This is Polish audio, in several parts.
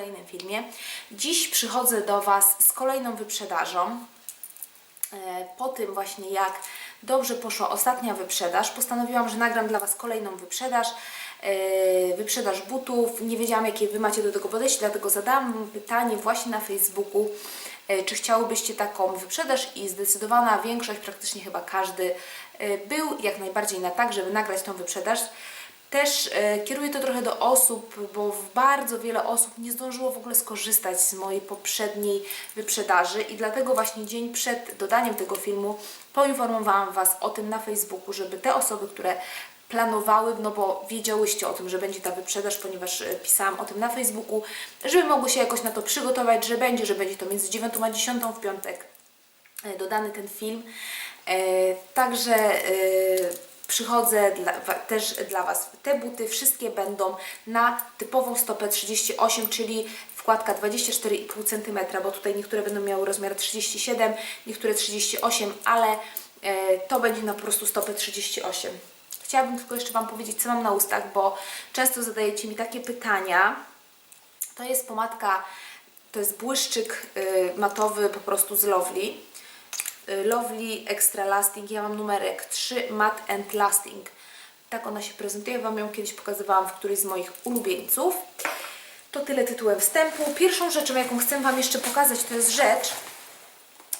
kolejnym filmie. Dziś przychodzę do Was z kolejną wyprzedażą. E, Po tym właśnie jak dobrze poszła ostatnia wyprzedaż, postanowiłam, że nagram dla Was kolejną wyprzedaż. e, Wyprzedaż butów. Nie wiedziałam, jakie Wy macie do tego podejście, dlatego zadałam pytanie właśnie na Facebooku, e, czy chciałybyście taką wyprzedaż i zdecydowana większość, praktycznie chyba każdy, był jak najbardziej na tak, żeby nagrać tą wyprzedaż. Też e, kieruję to trochę do osób, bo bardzo wiele osób nie zdążyło w ogóle skorzystać z mojej poprzedniej wyprzedaży i dlatego właśnie dzień przed dodaniem tego filmu poinformowałam Was o tym na Facebooku, żeby te osoby, które planowały, no bo wiedziałyście o tym, że będzie ta wyprzedaż, ponieważ e, pisałam o tym na Facebooku, żeby mogły się jakoś na to przygotować, że będzie, że będzie to między 9 a 10 w piątek e, dodany ten film. Także przychodzę dla, też dla Was. Te buty wszystkie będą na typową stopę 38, czyli wkładka 24,5 cm, bo tutaj niektóre będą miały rozmiar 37, niektóre 38, ale e, to będzie na po prostu stopę 38. Chciałabym tylko jeszcze Wam powiedzieć, co mam na ustach, bo często zadajecie mi takie pytania. To jest pomadka, to jest błyszczyk y, matowy po prostu z Lovely. Lovely Extra Lasting, ja mam numerek 3 Matte and Lasting. Tak ona się prezentuje, Wam ją kiedyś pokazywałam w którymś z moich ulubieńców. To tyle tytułem wstępu. Pierwszą rzeczą, jaką chcę Wam jeszcze pokazać, to jest rzecz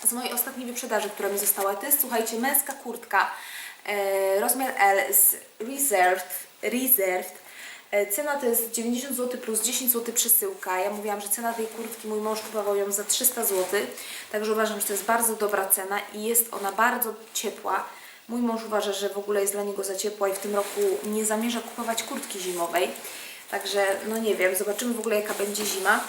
z mojej ostatniej wyprzedaży, która mi została. To jest, słuchajcie, męska kurtka, e, rozmiar L z Reserved, Reserved. E, Cena to jest 90 zł plus 10 zł przesyłka. Ja mówiłam, że cena tej kurtki, mój mąż kupował ją za 300 zł, także uważam, że to jest bardzo dobra cena i jest ona bardzo ciepła. Mój mąż uważa, że w ogóle jest dla niego za ciepła i w tym roku nie zamierza kupować kurtki zimowej. Także, no nie wiem, zobaczymy w ogóle jaka będzie zima.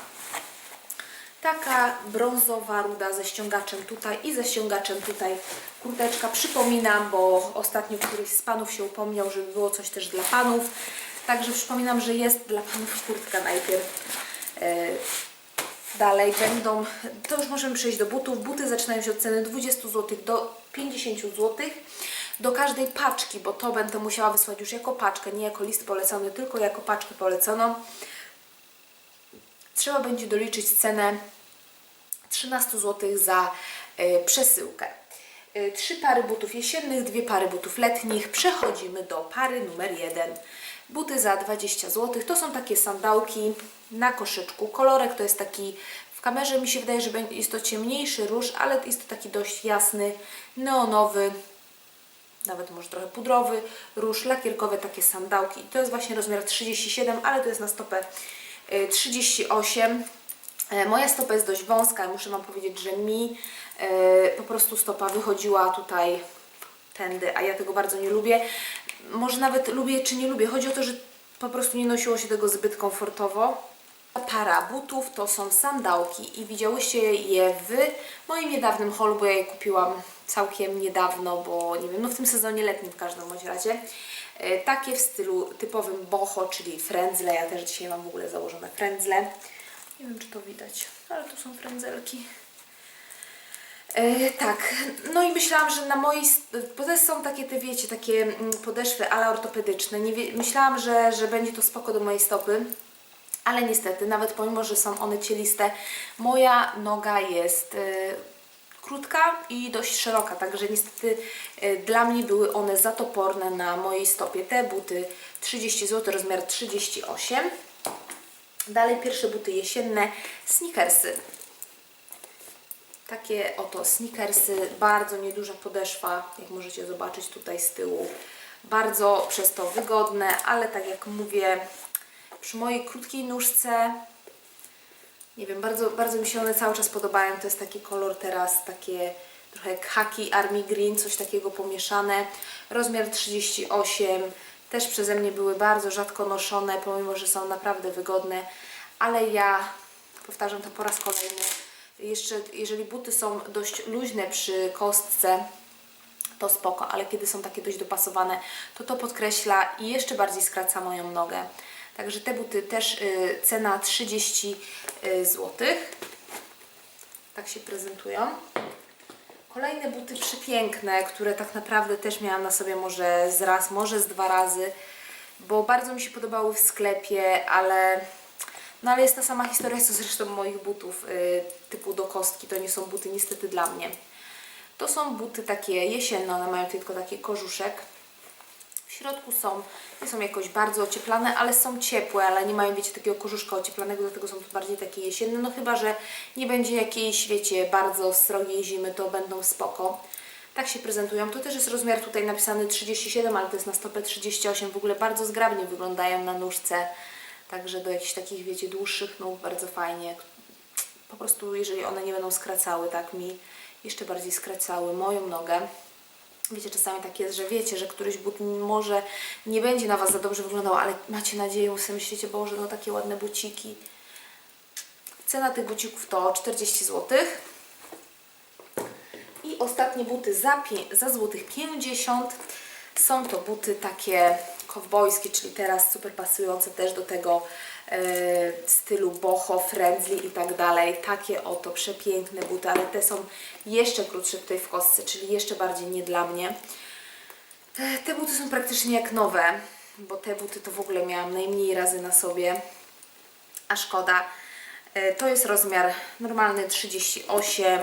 Taka brązowa ruda ze ściągaczem tutaj i ze ściągaczem tutaj kurteczka. Przypominam, bo ostatnio któryś z panów się upomniał, żeby było coś też dla panów. Także przypominam, że jest dla panów kurtka najpierw. E, Dalej będą, to już możemy przejść do butów. Buty zaczynają się od ceny 20 zł do 50 zł. Do każdej paczki, bo to będę musiała wysłać już jako paczkę, nie jako list polecony, tylko jako paczkę poleconą. Trzeba będzie doliczyć cenę 13 zł za y, przesyłkę. Y, Trzy pary butów jesiennych, dwie pary butów letnich. Przechodzimy do pary numer 1. Buty za 20 zł. To są takie sandałki na koszyczku. Kolorek to jest taki, w kamerze mi się wydaje, że jest to ciemniejszy róż, ale jest to taki dość jasny, neonowy, nawet może trochę pudrowy, róż, lakierkowe takie sandałki. To jest właśnie rozmiar 37, ale to jest na stopę y, 38. E, Moja stopa jest dość wąska, muszę Wam powiedzieć, że mi e, po prostu stopa wychodziła tutaj tędy, a ja tego bardzo nie lubię. Może nawet lubię czy nie lubię, chodzi o to, że po prostu nie nosiło się tego zbyt komfortowo. Para butów to są sandałki i widziałyście je w moim niedawnym holu, bo ja je kupiłam całkiem niedawno, bo nie wiem, no w tym sezonie letnim w każdym bądź razie. E, Takie w stylu typowym boho, czyli frędzle. Ja też dzisiaj mam w ogóle założone frędzle. Nie wiem, czy to widać, ale tu są frędzelki. E, tak, no i myślałam, że na mojej, bo są takie te, wiecie, takie mm, podeszwy ale ortopedyczne. Myślałam, że, że będzie to spoko do mojej stopy, ale niestety, nawet pomimo, że są one cieliste, moja noga jest e, krótka i dość szeroka, także niestety e, dla mnie były one za toporne na mojej stopie. Te buty 30 zł, rozmiar 38. Dalej pierwsze buty jesienne, sneakersy. Takie oto sneakersy, bardzo nieduża podeszwa, jak możecie zobaczyć tutaj z tyłu. Bardzo przez to wygodne, ale tak jak mówię, przy mojej krótkiej nóżce, nie wiem, bardzo, bardzo mi się one cały czas podobają. To jest taki kolor teraz, takie trochę khaki, army green, coś takiego pomieszane. Rozmiar 38, też przeze mnie były bardzo rzadko noszone, pomimo, że są naprawdę wygodne, ale ja powtarzam to po raz kolejny. Jeszcze, jeżeli buty są dość luźne przy kostce, to spoko, ale kiedy są takie dość dopasowane, to to podkreśla i jeszcze bardziej skraca moją nogę. Także te buty też y, cena 30 y, zł. Tak się prezentują. Kolejne buty przepiękne, które tak naprawdę też miałam na sobie może z raz, może z dwa razy, bo bardzo mi się podobały w sklepie, ale No ale jest ta sama historia, co zresztą moich butów y, typu do kostki. To nie są buty niestety dla mnie. To są buty takie jesienne, one mają tylko taki kożuszek. W środku są, nie są jakoś bardzo ocieplane, ale są ciepłe, ale nie mają, wiecie, takiego kożuszka ocieplanego, dlatego są to bardziej takie jesienne. No chyba, że nie będzie jakiejś, wiecie, bardzo srogiej zimy, to będą spoko. Tak się prezentują. To też jest rozmiar tutaj napisany 37, ale to jest na stopę 38. W ogóle bardzo zgrabnie wyglądają na nóżce. Także do jakichś takich, wiecie, dłuższych nóg bardzo fajnie. Po prostu, jeżeli one nie będą skracały, tak mi jeszcze bardziej skracały moją nogę. Wiecie, czasami tak jest, że wiecie, że któryś but może nie będzie na Was za dobrze wyglądał, ale macie nadzieję, sobie myślicie, Boże, no takie ładne buciki. Cena tych bucików to 40 zł. I ostatnie buty za, za złotych 50. Są to buty takie kowbojskie, czyli teraz super pasujące też do tego e, stylu boho, friendly i tak dalej. Takie oto przepiękne buty, ale te są jeszcze krótsze tutaj w kostce, czyli jeszcze bardziej nie dla mnie. E, Te buty są praktycznie jak nowe, bo te buty to w ogóle miałam najmniej razy na sobie, a szkoda. E, To jest rozmiar normalny 38.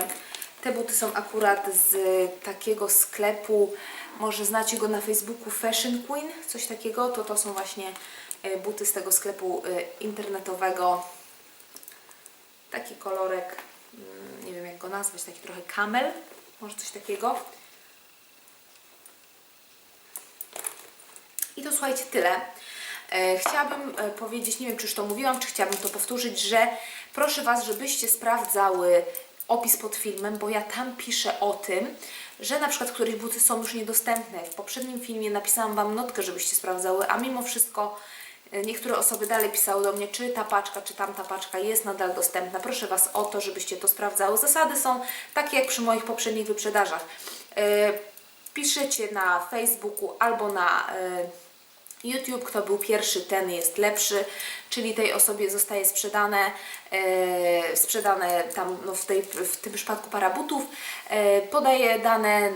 Te buty są akurat z takiego sklepu, może znacie go na Facebooku Fashion Queen, coś takiego. To to są właśnie e, buty z tego sklepu e, internetowego. Taki kolorek, mm, nie wiem jak go nazwać, taki trochę kamel, może coś takiego. I to słuchajcie, tyle. E, Chciałabym powiedzieć, nie wiem czy już to mówiłam, czy chciałabym to powtórzyć, że proszę Was, żebyście sprawdzały opis pod filmem, bo ja tam piszę o tym, że na przykład któreś buty są już niedostępne. W poprzednim filmie napisałam Wam notkę, żebyście sprawdzały, a mimo wszystko e, niektóre osoby dalej pisały do mnie, czy ta paczka, czy tamta paczka jest nadal dostępna. Proszę Was o to, żebyście to sprawdzały. Zasady są takie jak przy moich poprzednich wyprzedażach. E, Piszecie na Facebooku albo na e, YouTube, kto był pierwszy, ten jest lepszy, czyli tej osobie zostaje sprzedane, e, sprzedane tam no w, tej, w tym przypadku para butów, e, podaje dane e,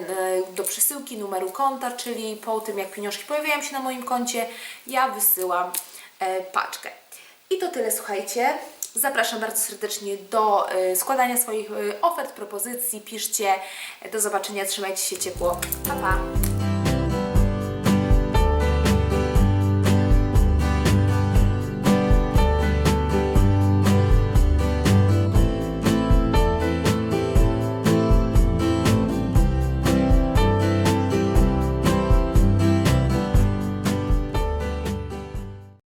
do przesyłki, numeru konta, czyli po tym jak pieniążki pojawiają się na moim koncie, ja wysyłam e, paczkę. I to tyle, słuchajcie. Zapraszam bardzo serdecznie do e, składania swoich e, ofert, propozycji. Piszcie. Do zobaczenia, trzymajcie się ciepło. Pa, pa.